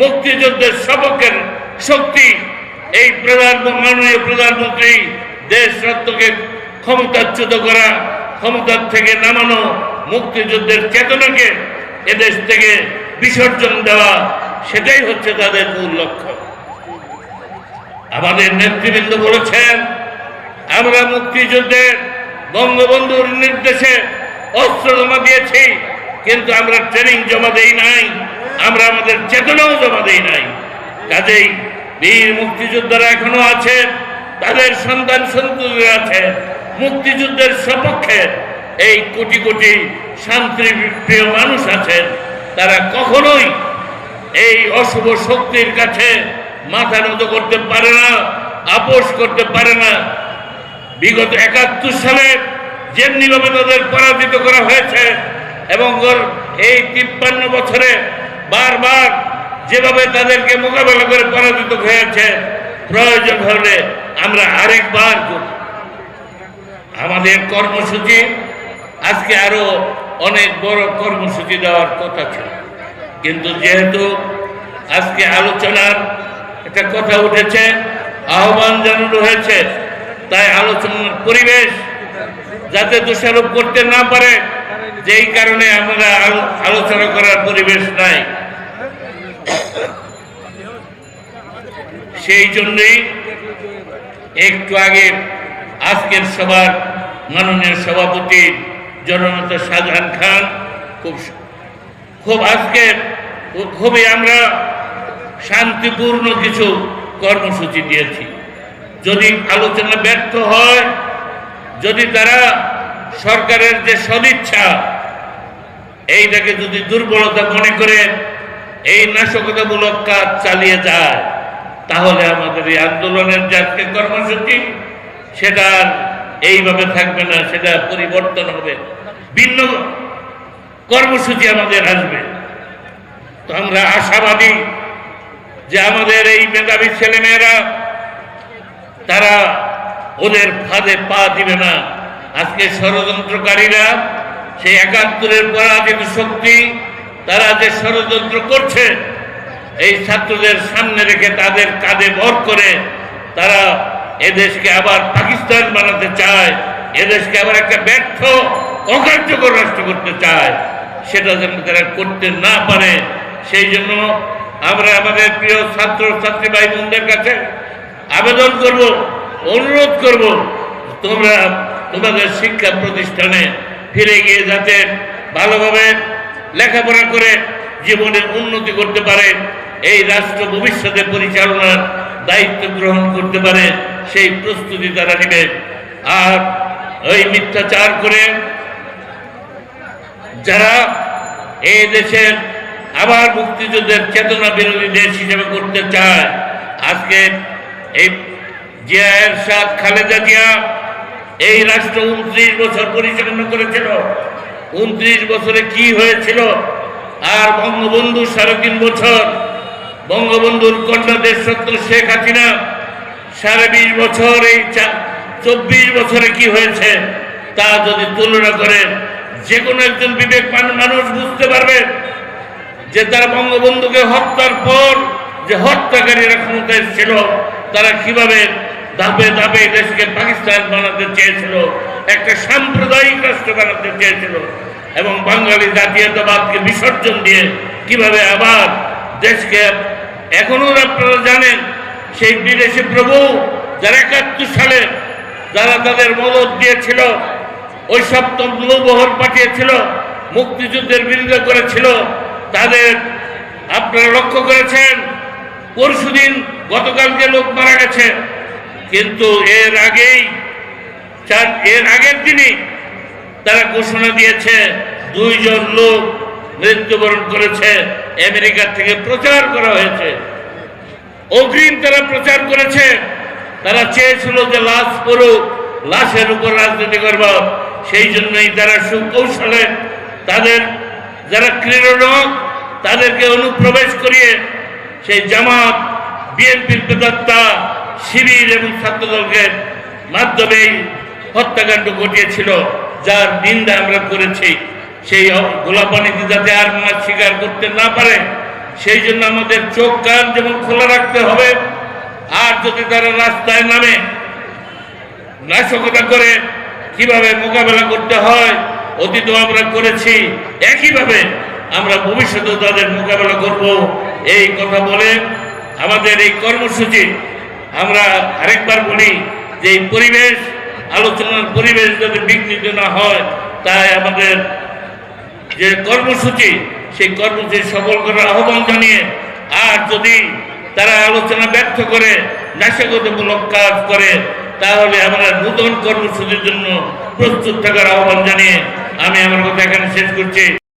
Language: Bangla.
মুক্তিযুদ্ধের সপক্ষের শক্তি এই প্রধান মাননীয় প্রধানমন্ত্রী দেশ রত্নকে ক্ষমতাচ্যুত করা, ক্ষমতার থেকে নামানো মুক্তিযুদ্ধের চেতনাকে এদেশ থেকে বিসর্জন দেওয়া, সেটাই হচ্ছে তাদের মূল লক্ষ্য। আমাদের নেতৃবৃন্দ বলেছেন, আমরা মুক্তিযুদ্ধের বঙ্গবন্ধুর নির্দেশে অস্ত্র জমা দিয়েছি, কিন্তু আমরা ট্রেনিং জমা দেই নাই। আমরা আমাদের চেতনাও জমা দেই নাই। কাজেই বীর মুক্তিযোদ্ধারা এখনও আছে, তাদের সন্তান সন্ততি আছে, মুক্তিযুদ্ধের সপক্ষে এই কোটি কোটি শান্তি প্রিয় মানুষ আছেন। তারা কখনোই এই অশুভ শক্তির কাছে মাথা নত করতে পারে না, আপোষ করতে পারে না। বিগত একাত্তর সালে যেমনিভাবে তাদের পরাজিত করা হয়েছে, এবং এই তিপ্পান্ন বছরে বারবার যেভাবে তাদেরকে মোকাবেলা করে পরাজিত হয়েছে, প্রয়োজন হলে আমরা আরেকবার। আমাদের কর্মসূচি, আজকে আরও অনেক বড় কর্মসূচি দেওয়ার কথা ছিল কিন্তু যেহেতু আজকে আলোচনার একটা কথা উঠেছে, আহ্বান জানানো হয়েছে, তাই আলোচনার পরিবেশ যাতে দোষারোপ করতে না পারে, যেই কারণে আমরা আলোচনা করার পরিবেশ নাই সেই জন্যই একটু আগে আজকের সভার মাননীয় সভাপতি জননেতা শাহজাহান খান, খুব খুব আজকে খুবই আমরা শান্তিপূর্ণ কিছু কর্মসূচি দিয়েছি। যদি আলোচনা ব্যর্থ হয়, যদি তারা সরকারের যে সদিচ্ছা এইটাকে যদি দুর্বলতা মনে করে, এই নাশকতামূলক কাজ চালিয়ে যায়। তাহলে আমাদের এই আন্দোলনের যে আজকে কর্মসূচি, সেটা এইভাবে থাকবে না, সেটা পরিবর্তন হবে। ভিন্ন কর্মসূচি আমাদের আসবে। তো আমরা আশাবাদী যে আমাদের এই মেধাবী ছেলেমেয়েরা, তারা ওদের ফাঁদে পা দিবে না। আজকে ষড়যন্ত্রকারীরা, সেই একাত্তরের পরাজিত শক্তি, তারা যে ষড়যন্ত্র করছে এই ছাত্রদের সামনে রেখে তাদের কাঁধে ভর করে তারা এদেশকে আবার পাকিস্তান বানাতে চায়, এদেশকে আবার একটা ব্যর্থ, অকার্যকর রাষ্ট্র করতে চায়। সেটা যেন তারা করতে না পারে, সেই জন্য আমরা আমাদের প্রিয় ছাত্র, ছাত্রী ভাই বোনদের কাছে আবেদন করব, অনুরোধ করব, তোমরা তোমাদের শিক্ষা প্রতিষ্ঠানে ফিরে গিয়ে যাতে ভালোভাবে লেখাপড়া করে জীবনে উন্নতি করতে পারে এই রাষ্ট্র ভবিষ্যতে পরিচালনার দায়িত্ব গ্রহণ করতে পারে, সেই প্রস্তুতি তারা নেবে। আর ওই মিথ্যাচার করে যারা এই দেশের আবার মুক্তিযুদ্ধের চেতনা বিরোধী দেশ হিসেবে করতে চায়, আজকে এই জিয়ায়ের সাথ খালেদা জিয়া এই রাষ্ট্র উনত্রিশ বছর পরিচালনা করেছিল। উনত্রিশ বছরে কি হয়েছিল? আর বঙ্গবন্ধু সাড়ে তিন বছর বঙ্গবন্ধুর কন্যা দেশরত্ন শেখ হাসিনা, সাড়ে বিশ বছর এই চব্বিশ বছরে কি হয়েছে তা যদি তুলনা করেন যে কোনো একজন বিবেকমান মানুষ বুঝতে পারবে যে তারা বঙ্গবন্ধুকে হত্যার পর যে হত্যাকারীরা ক্ষমতায় ছিল, তারা কীভাবে ধাপে ধাপে দেশকে পাকিস্তান বানাতে চেয়েছিল, একটা সাম্প্রদায়িক রাষ্ট্র বানাতে চেয়েছিল এবং বাঙালি জাতীয়তাবাদকে বিসর্জন দিয়ে কীভাবে আবার দেশকে এখনও আপনারা জানেন, সেই বিদেশি প্রভু যারা একাত্তর সালে যারা তাদের মদত দিয়েছিল, ওই সপ্তম নৌবহর পাঠিয়েছিল, মুক্তিযুদ্ধের বিরোধিতা করেছিল, তাদের আপনারা লক্ষ্য করেছেন পরশু পরশুদিন গতকালকে লোক মারা গেছে। কিন্তু এর আগেই, চার, এর আগের দিনই তারা ঘোষণা দিয়েছে, দুইজন লোক মৃত্যুবরণ করেছে, আমেরিকা থেকে প্রচার করা হয়েছে। অগ্রিম তারা প্রচার করেছে, তারা চেয়েছিল যে লাশ পড়ুক, লাশের উপর রাজনীতি করব। সেই জন্যই তারা সুকৌশলে তাদের যারা ক্রীড়ক তাদেরকে অনুপ্রবেশ করিয়ে সেই জামাত, বিএনপির প্রদত্তা শিবির এবং ছাত্রদলকে মাধ্যমেই হত্যাকাণ্ড ঘটিয়েছিল, যার নিন্দা আমরা করেছি। সেই গোলাপানিতে যাতে আর মাছ স্বীকার করতে না পারে সেই জন্য আমাদের চোখ কান যেমন খোলা রাখতে হবে, আর যদি তারা রাস্তায় নামে, নাশকতা করে, কীভাবে মোকাবেলা করতে হয়, অতীত আমরা করেছি, একইভাবে আমরা ভবিষ্যতেও তাদের মোকাবেলা করব। এই কথা বলে আমাদের এই কর্মসূচি, আমরা আরেকবার বলি যে এই পরিবেশ, আলোচনার পরিবেশ যাতে বিঘ্নিত না হয়, তাই আমাদের যে কর্মসূচি সেই কর্মসূচি সফল করার আহ্বান জানিয়ে আর যদি তারা আলোচনা ব্যর্থ করে, নাশকতামূলক কাজ করে, তাহলে আমরা নূতন কর্মসূচির জন্য প্রস্তুত থাকার আহ্বান জানিয়ে আমি আমার কথা এখানে শেষ করছি।